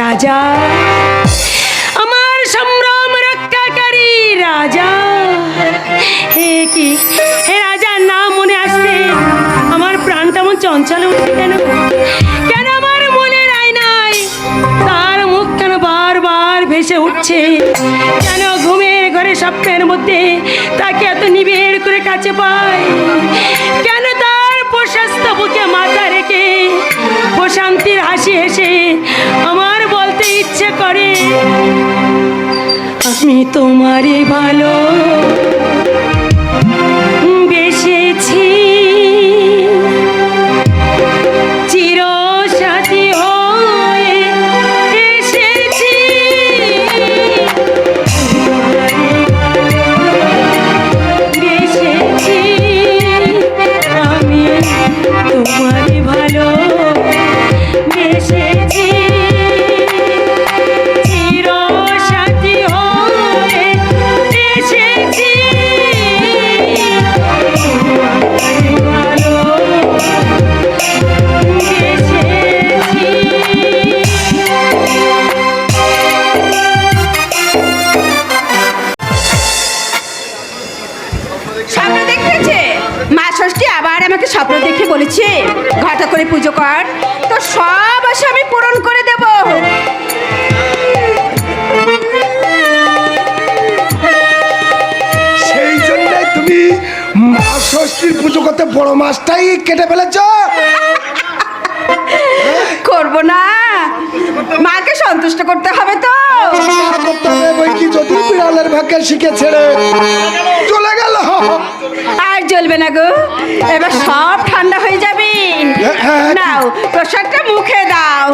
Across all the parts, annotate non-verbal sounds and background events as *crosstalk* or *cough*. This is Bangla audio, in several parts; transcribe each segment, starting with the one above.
রাজা, আমার সম্ভ্রম রক্ষাকারী রাজা। হে কি? হে রাজার নাম মনে আসছে। আমার প্রাণটা মন চঞ্চল উঠে কেন? কেন আমার মনের আয়নায় তার মুখ কেন বারবার ভেসে উঠছে? কেন ঘুমের ঘরে স্বপ্নের মধ্যে তাকে এত নিবিড় করে কাছে পায়? কেন প্রশস্ত বুকে মাথা রেখে প্রশান্তির হাসি হেসে আমার বলতে ইচ্ছে করে আমি তোমারই ভালো পুজো কর। তো সব আশা আমি পূরণ করে দেব। সেই জন্যই তুমি মা ষষ্ঠীর পুজো করতে বড় মাছটাই কেটে ফেলেছ। করব না। মাকে সন্তুষ্ট করতে হবে তো। করতে হবে বই কি যদি বিড়ালের ভাগ্যে শিখে ছেড়ে চলে গেল। আর জ্বলবে না গো। এবার সব ঠান্ডা হয়ে যাবে হ্যাঁ। নাও প্রসাদটা মুখে দাও।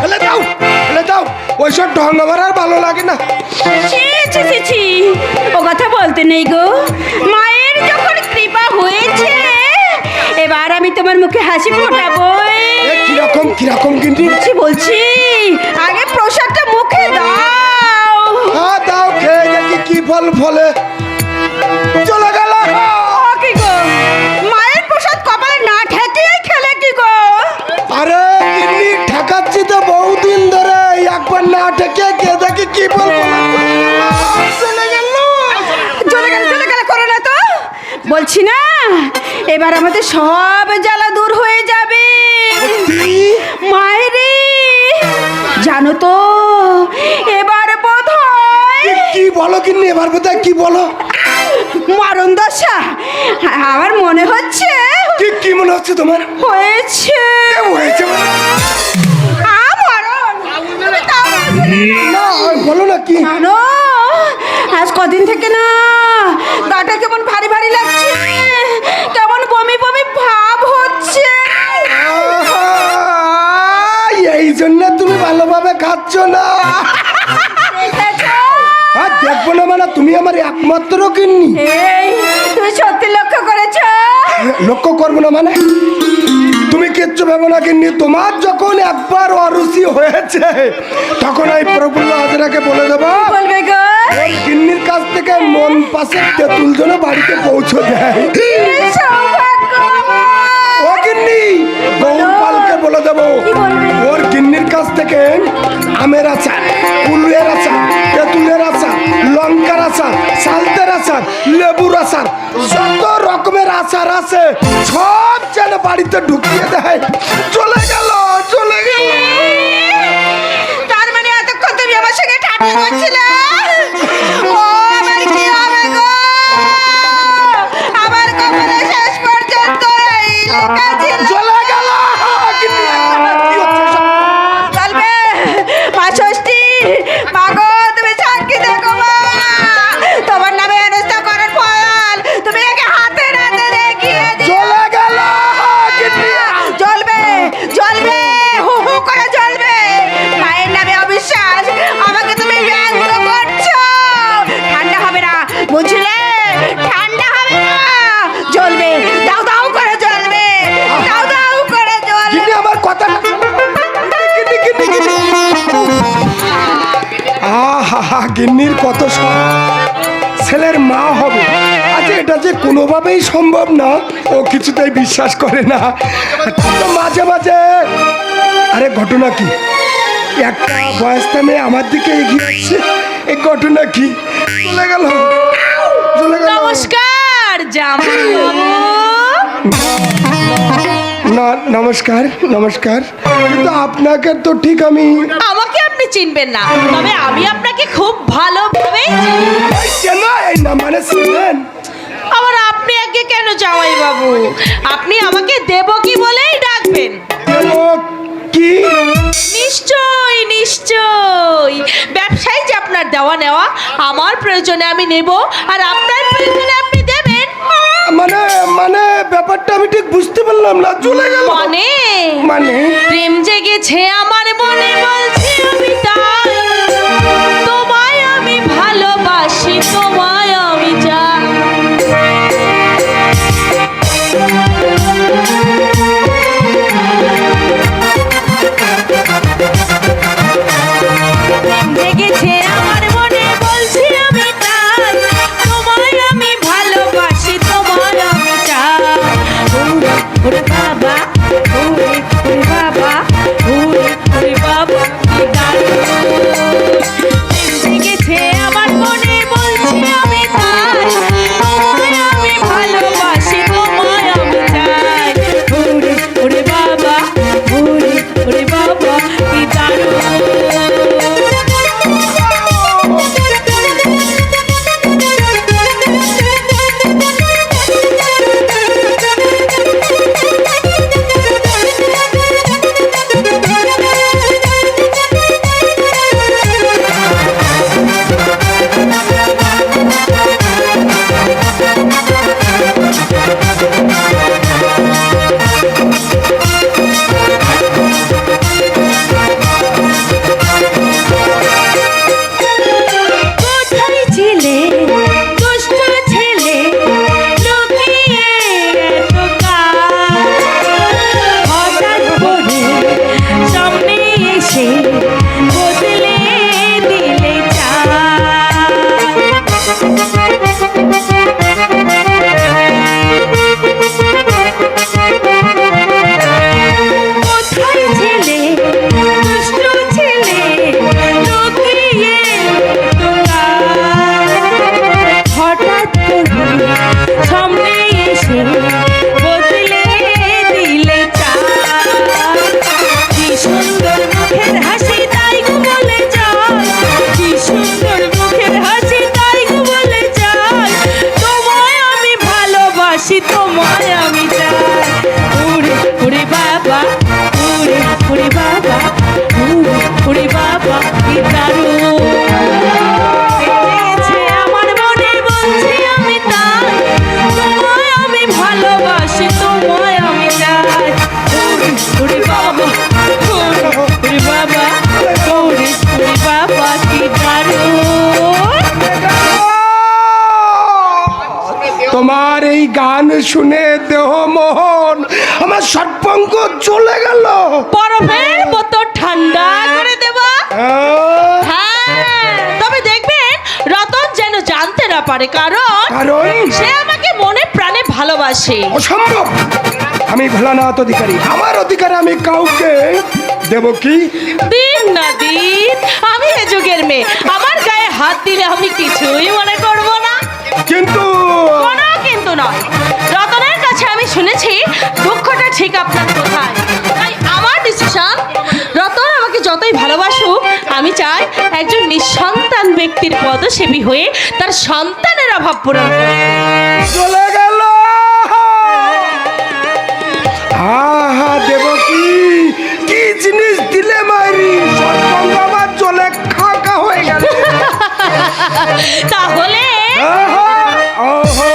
ফেলে দাও ফেলে দাও। ওইসব ঢং আমার আর ভালো লাগে না। ও কথা বলতে নেই গো। মায়ের যখন কৃপা হয়েছে এবার আমি তোমার মুখে হাসি ফোটাবো কীরকম কীরকম কিন্তু বলছি বলছি আগে প্রসাদটা মুখে দাও। হ্যাঁ দাও খেয়ে দেখি কি ফল ফলে। এবার আমাদের সব জ্বালা দূর হয়ে যাবে। মায়েরে জানো তো এবার বোধ কি- কি বলো কিন্নি এবার বোধহয় কি বলো? মরণ দশা আমার মনে হচ্ছে কি কি মনে হচ্ছে তোমার? হয়েছে। হয়েছে মানে? বলো না কি? জানো আজ কদিন থেকে না না। দেখেছ? আর দেখব না মানে তুমি আমার একমাত্র কিন্নি তুমি সত্যি লক্ষ্য করেছ? লক্ষ্য করব না মানে? তুমি কিচ্ছু ভেবো না কিন্নি তোমার যখন একবার অরুচি হয়েছে তখন প্রফুল্ল হাজরাকে বলে দেবো কাছ থেকে মন পাশে তেঁতুল বাড়িতে পৌঁছে দেয়। গিন্নি গৌপালকে বলে দেবো? ওর গিন্নির কাছ থেকে আমের আচার কুলের আচার তেঁতুলের আচার লঙ্কার আচার সালতের আচার লেবুর আচার যত রকমের আচার আছে সব যেন বাড়িতে ঢুকিয়ে দেয়। চলে গেল চলে গেল। তার মানে এতক্ষণ তুমি আমার সঙ্গে ঠাট্টা করছিলে? গিন্নির কত শখ ছেলের মা হবে। আচ্ছা এটা যে কোনোভাবেই সম্ভব না ও কিছুতেই বিশ্বাস করে না। তো মাঝে মাঝে। আরে ঘটনা কি? একটা বয়সটা মেয়ে আমার দিকে এগিয়ে আসছে এই ঘটনা কি? চলে গেল। চলে গেল। নমস্কার না নমস্কার নমস্কার। কিন্তু আপনাকে তো ঠিক আমি আমাকে আপনি চিনবেন না। তবে আমি আপনাকে খুব শুনলেন আবার আপনি আগে কেন জামাই বাবু? আপনি আমাকে দেবকী বলেই ডাকবেন। নিশ্চয় নিশ্চয়। ব্যবসায়ী যে আপনার দেওয়া নেওয়া, আমার প্রয়োজনে আমি নেব, আর আপনার প্রয়োজনে আপনি দেবেন। মানে মানে ব্যাপারটা আমি ঠিক বুঝতে পারলাম না চলে গেল। মানে? মানে? প্রেম জেগেছে আমার মনে বলছি আমি তাই সর্বঙ্গ চলে গেল। বরফের মতো ঠান্ডা করে দেবা। হ্যাঁ তবে দেখবেন রতন যেন জানতে না পারে কারণ কারণ? সে আমাকে মনে প্রাণে ভালোবাসে। অসম্ভব। আমি ভোলানাথ অধিকারী। আমার অধিকারে আমি কাউকে দেব কি? দিন না দিন আমি এ যুগের মেয়ে। আমার গায়ে হাত দিলে আমি কিছুই মনে করব না। কিন্তু কোনো কিন্তু নয়। কাছে আমি শুনেছি দুঃখটা ঠিক আপনার কোথায়। তাই আমার ডিসিশন রতন আমাকে যতই ভালোবাসুক আমি চাই একজন নিঃসন্তান ব্যক্তির পদসেবী হয়ে তার সন্তানের অভাব পূরণ। চলে গেল। আহা দেব কি? কি জিনিস দিলে মারি সর্বঙ্গ আমার চলে খাকা হয়ে গেল। *laughs* তাহলে ওহো।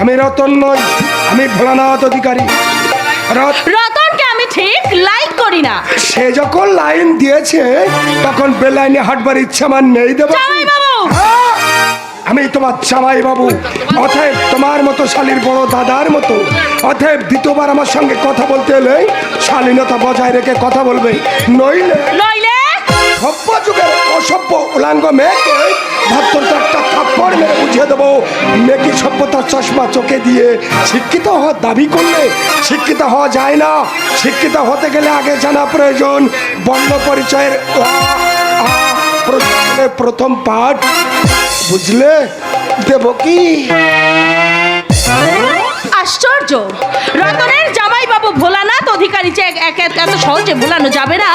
আমি রতন নই আমি ভোলানাথ অধিকারী। রত রতনকে আমি ঠিক লাইক করি না। সে যখন লাইন দিয়েছে তখন বেলাইনে হাঁটবার ইচ্ছা আমার নেই দেব হ্যাঁ, আমি তোমার জামাই বাবু অতএব তোমার মতো শালীর বড় দাদার মতো অতএব দ্বিতীয়বার আমার সঙ্গে কথা বলতে এলে শালীনতা বজায় রেখে কথা বলবে। নইলে নইলে? সভ্য যুগের অসভ্য উলাঙ্গ মেয়েকে বুঝিয়ে দেবো। মেয়েকে সভ্যতার চশমা চোখে দিয়ে শিক্ষিত হওয়ার দাবি করলে শিক্ষিত হওয়া যায় না। শিক্ষিত হতে গেলে আগে জানা প্রয়োজন। প্রথমে পাঠ। বুঝলে? দেব কি আশ্চর্য! বাবু ভোলানাথ অধিকারী যে এক- এক- এত সহজে ভোলানো যাবে না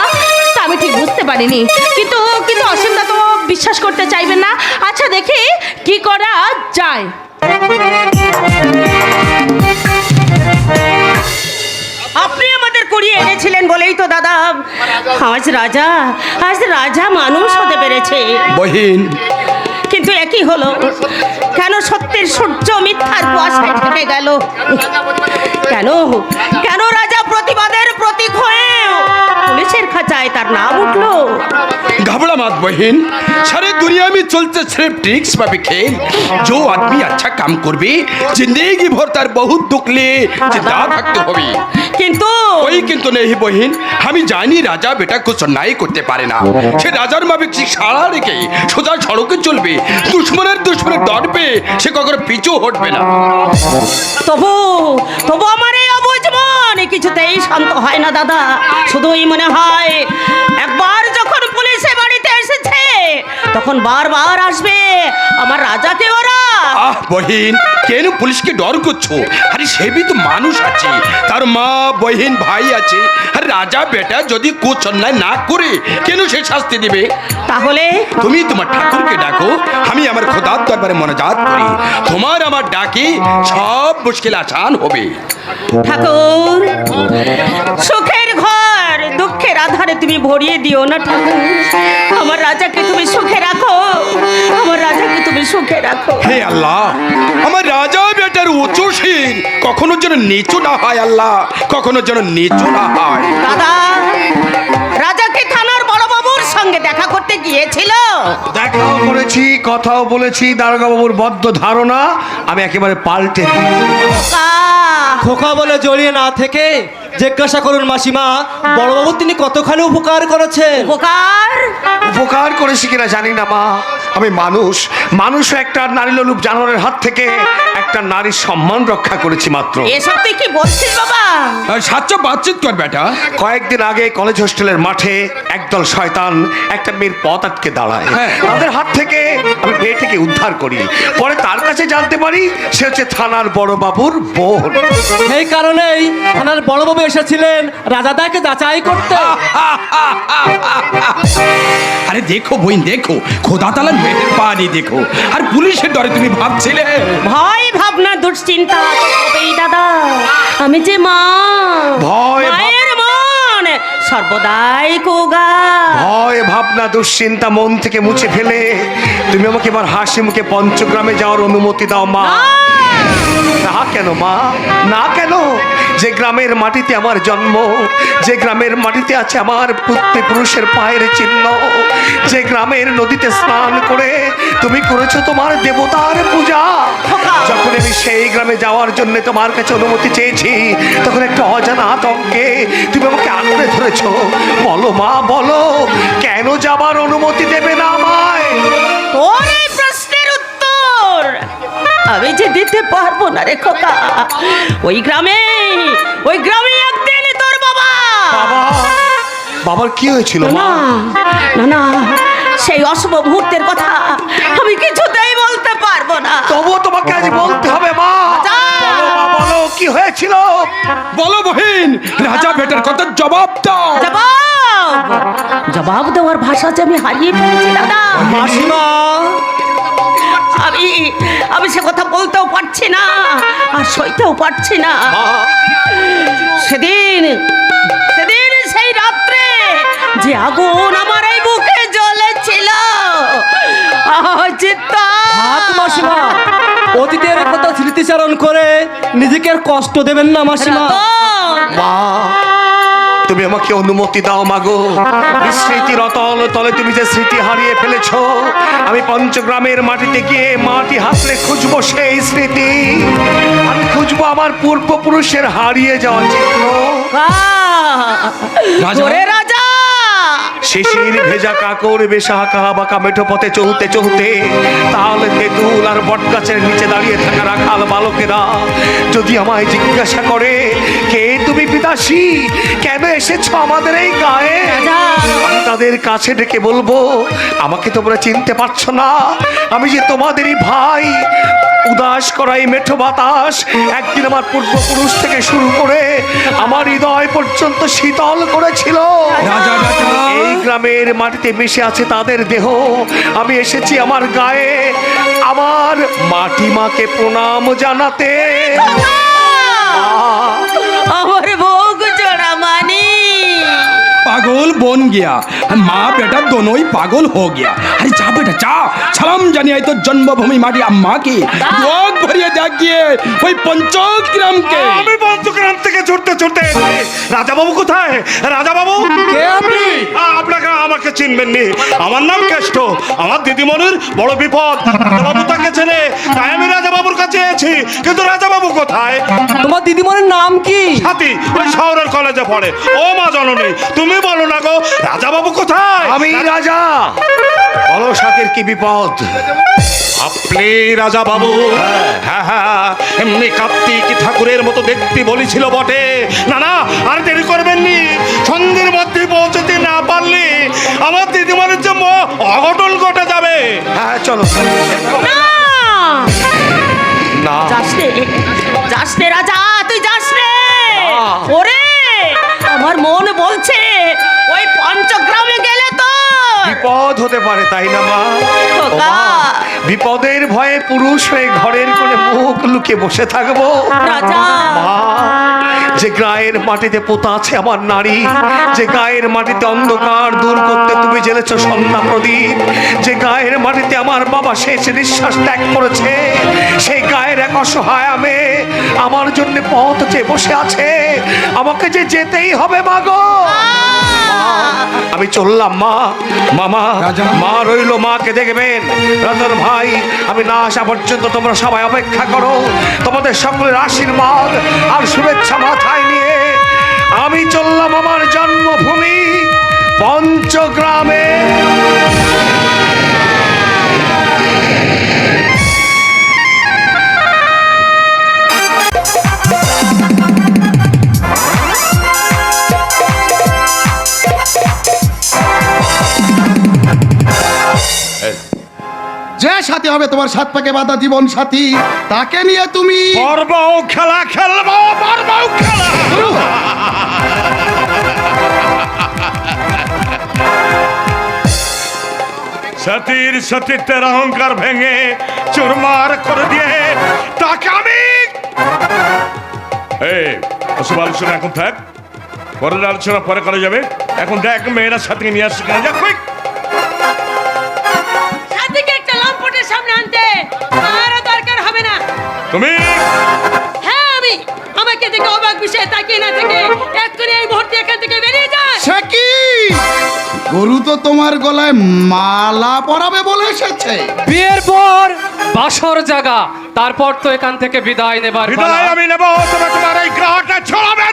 তা আমি ঠিক বুঝতে পারিনি। কিন্তু কিন্তু অসীমদা তো বিশ্বাস করতে চাইবেন না। আচ্ছা দেখি কি করা যায়। আপনি আমাদের করিয়ে এনেছিলেন বলেই তো দাদা। আজ রাজা আজ রাজা মানুষ হতে পেরেছে। বহিন কিন্তু একই হলো কেন সত্যের সূর্য মিথ্যার কুয়াশায় ঢেকে গেল কেন কেন রাজা প্রতিবাদের প্রতীক হয়ে পুলিশের খাঁচায় তার নাম উঠলো घबरा मत बहन सारे दुनिया में चलते सिर्फ ट्रिक्स पे खेल जो आदमी अच्छा काम করবে जिंदगी भर তার বহুত দুঃখ নিয়ে চিন্তা থাকতে হবে কিন্তু। ওই কিন্তু নেই বহিন আমি জানি রাজা বেটা কুছ অন্যায় করতে পারে না। সে রাজার মাফিক সারা রেখে সোজা সড়কে চলবে? দুশ্মনের দুশ্মনের ডরবে সে কখনো পিছু হটবে না। তবু তবু আমার এই অবুঝ মন কিছুতেই শান্ত হয় না দাদা। শুধুই মনে হয় একবার যখন পুলিশে এসেছে তখন বারবার আসবে আমার রাজাকে ওরা। আহ বহিন কেন পুলিশকে ডর করছ? আরে সে বি তো মানুষ আছে। তার মা বহিন ভাই আছে। আর রাজা বেটা যদি কুছ অন্যায় না করে কেন সে শাস্তি দিবে? তাহলে? তুমি তোমার ঠাকুরকে ডাকো আমি আমার খোদার দরবারে মনোজাত করি। তোমার আমার ডাকে সব মুশকিল আসান হবে। ঠাকুর সুখের ঘর দুঃখের আধারে তুমি ভরিয়ে দিও না ঠাকুর। আমার রাজাকে তুমি সুখে রাখো। আমার রাজাকে তুমি সুখে রাখো। হে আল্লাহ আমার রাজা বেটার উঁচু শির। কখনো যেন নিচু না হয় আল্লাহ কখনো যেন নিচু না হয়। দাদা রাজাকে থানার বড়বাবুর সঙ্গে দেখা করতে গিয়েছিল। দেখাও করেছি কথাও বলেছি দারোগাবাবুর বদ্ধ ধারণা আমি একেবারে পাল্টে দিয়েছি। কা খোকা বলে জড়িয়ে না থেকে জিজ্ঞাসা করুন মাসিমা বড়বাবু তিনি কতখানি উপকার করেছেন? উপকার? উপকার করেছি কিনা জানি না মা। আমি মানুষ। মানুষ একটা নারী লোলুপ জানোয়ারের হাত থেকে একটা নারীর সম্মান রক্ষা করেছি মাত্র। এসব তুই কি বলছিস বাবা? সাচ্চা বাতচিত কর বেটা। কয়েকদিন আগে কলেজ হোস্টেলের মাঠে একদল শয়তান একটা মেয়ের পথ আটকে দাঁড়ায়। হ্যাঁ। তাদের হাত থেকে আমি মেয়েটিকে উদ্ধার করি। পরে তার কাছে জানতে পারি সে হচ্ছে থানার বড় বাবুর বোন। সেই কারণেই থানার বড়বাবু এসেছিলেন রাজাদাকে যাচাই করতে। আরে দেখো বইন দেখো। খোদা তালার মেহরবানি দেখো। আর পুলিশের ডরে তুমি ভাবছিলে? ভয় ভাবনা দুশ্চিন্তা হবেই দাদা। আমি যে মা ভয় মায়ের মন সর্বদাই কোগা। ভয় ভাবনা দুশ্চিন্তা মন থেকে মুছে ফেলে। তুমি আমাকে এবার হাসি মুখে পঞ্চগ্রামে যাওয়ার অনুমতি দাও মা। না কেন মা? না কেন? যে গ্রামের মাটিতে আমার জন্ম যে গ্রামের মাটিতে আছে আমার পুত্রপুরুষের পায়ের চিহ্ন যে গ্রামের নদীতে স্নান করে তুমি করেছ তোমার দেবতার পূজা। যখন আমি সেই গ্রামে যাওয়ার জন্য তোমার কাছে অনুমতি চেয়েছি তখন একটা অজানা আতঙ্কে তুমি আমাকে আঁকড়ে ধরেছো। বলো মা বলো কেন যাবার অনুমতি দেবে না আমায়? তোর আমি যে দিতে পারব না রে খোকা। ওই গ্রামে ওই গ্রামে একদিন তোর বাবা। বাবা বাবার কি হয়েছিল না মা? না না সেই অশুভ মুহূর্তের কথা আমি কিছুতেই বলতে পারব না। তবুও তোমাকে আজ বলতে হবে মা। বলো মা বলো কি হয়েছিল? বলো বহিন রাজা বেটার কথা জবাব দাও। জবাব! জবাব দেওয়ার ভাষা যে আমি হারিয়ে ফেলেছি দাদা। মাসিমা আমি আমি সে কথা বলতেও পারছি না আর সইতেও পারছি না। সেদিন সেদিন সেই রাত্রে যে আগুন আমার এই বুকে জ্বলেছিল অতীতের কথা স্মৃতিচারণ করে নিজেকে কষ্ট দেবেন না মাসিমা। মা তুমি আমাকে অনুমতি দাও মাগো। স্মৃতির অতল তলে তুমি যে স্মৃতি হারিয়ে ফেলেছ আমি পঞ্চগ্রামের মাটিতে গিয়ে মাটি হাসলে খুঁজবো সেই স্মৃতি। আমি খুঁজবো আমার পূর্বপুরুষের হারিয়ে যাওয়া শিশির ভেজা কাকড় বেশা আঁকা বাঁকা মেঠো পথে চলতে চলতে তাহলে তেঁতুল আর বটগাছের নিচে দাঁড়িয়ে থাকা রাখাল বালকেরা যদি আমায় জিজ্ঞাসা করে কে তুমি পিতাশ্রী? কেন এসেছ আমাদের এই গায়ে? তাদের কাছে ডেকে বলব আমাকে তোমরা চিনতে পারছ না। আমি যে তোমাদেরই ভাই উদাস করা এই মেঠো বাতাস একদিন আমার পূর্বপুরুষ থেকে শুরু করে আমার হৃদয় পর্যন্ত শীতল করেছিল রাজা বেটা এই গ্রামের মাটিতে মিশে আছে তাদের দেহ আমি এসেছি আমার গায়ে আমার মাটি মাকে প্রণাম জানাতে আমার ভোগ জোড়া মানি पागल बन गया माँ बेटा दोनों ही पागल हो गया अरे जा बेटा जा सलाम জানিয়ে তোর জন্মভূমি মাটি আম্মাকে। চোখ ভরিয়ে দেখিয়ে ওই পঞ্চগ্রামকে। আমি পঞ্চগ্রাম থেকে ছুটতে ছুটতে রাজাবাবু কোথায়? রাজাবাবু? কে আপনি? আপনাকে আমাকে চিনবেন নি আমার নাম কেষ্ট। আমার দিদিমণির বড় বিপদ। বাবু তাকে চেনে। তাই আমি রাজাবাবুর কাছে এসেছি। কিন্তু রাজাবাবু কোথায়? তোমার দিদিমণির নাম কি? সাথী ওই শহরের কলেজে পড়ে। ও মা জননী তুমি বলো না গো রাজাবাবু কোথায়? আমি রাজা। বলো সাথীর কি বিপদ? আপনি রাজা বাবু। হ্যাঁ হ্যাঁ এমনি কার্তিক ঠাকুরের মতো দেখতে বলেছিল বটে। না না আর দেরি করবেন নি সন্ধ্যের মধ্যে পৌঁছতে না পারলে আমার দিদিমানের জন্য অঘটন ঘটে যাবে। হ্যাঁ চলো। না। না। যাস রে যাস রে রাজা তুই যাস রে। ওরে আমার মন বলছে ওই তো বিপদ হতে পারে তাই না মা? বিপদের ভয়ে পুরুষ হয়ে ঘরের কোণে মুখ লুকে বসে থাকব। মা যে গায়ের মাটিতে পোতা আছে আমার নারী যে গায়ের মাটিতে অন্ধকার দূর করতে তুমি জেলেছ সন্ধ্যা প্রদীপ যে গায়ের মাটিতে আমার বাবা শেষ নিঃশ্বাস ত্যাগ করেছে সেই গায়ের এক অসহায় আমি আমার জন্য পথ চেয়ে বসে আছে আমাকে যে যেতেই হবে মাগো আমি চললাম মা। মামা মা রইল মাকে দেখবেন। রাজন ভাই আমি না আসা পর্যন্ত তোমরা সবাই অপেক্ষা করো। তোমাদের সকলের আশীর্বাদ আর শুভেচ্ছা মাথায় নিয়ে আমি চললাম আমার জন্মভূমি পঞ্চগ্রামে। তোমার সাত পাকে বাধা জীবন সাথী, তাকে নিয়ে তুমি পর্ব খেলা, খেলব পর্ব খেলা। সতীর সতীত্বের অহংকার ভেঙে চুরমার করে দিয়ে তাকে আমি এই আলোচনা এখন থাক। পরের আলোচনা পরে করা যাবে। এখন দেখ মেয়েরা সাথে নিয়ে আসছে কেন। যা তুমি? হ্যাঁ আমি আমাকে দেখে অবাক বিষয়ে তাকিয়ে না থেকে এক্ষুনি এই মুহূর্তে এখান থেকে বেরিয়ে যায় সে কি? গরু তো তোমার গলায় মালা পরাবে বলে এসেছে। বিয়ের পর বাসর জাগা তারপর তো এখান থেকে বিদায় নেবার। বিদায় আমি নেব তোমাকে তোমার এই গ্রহটা ছড়াবে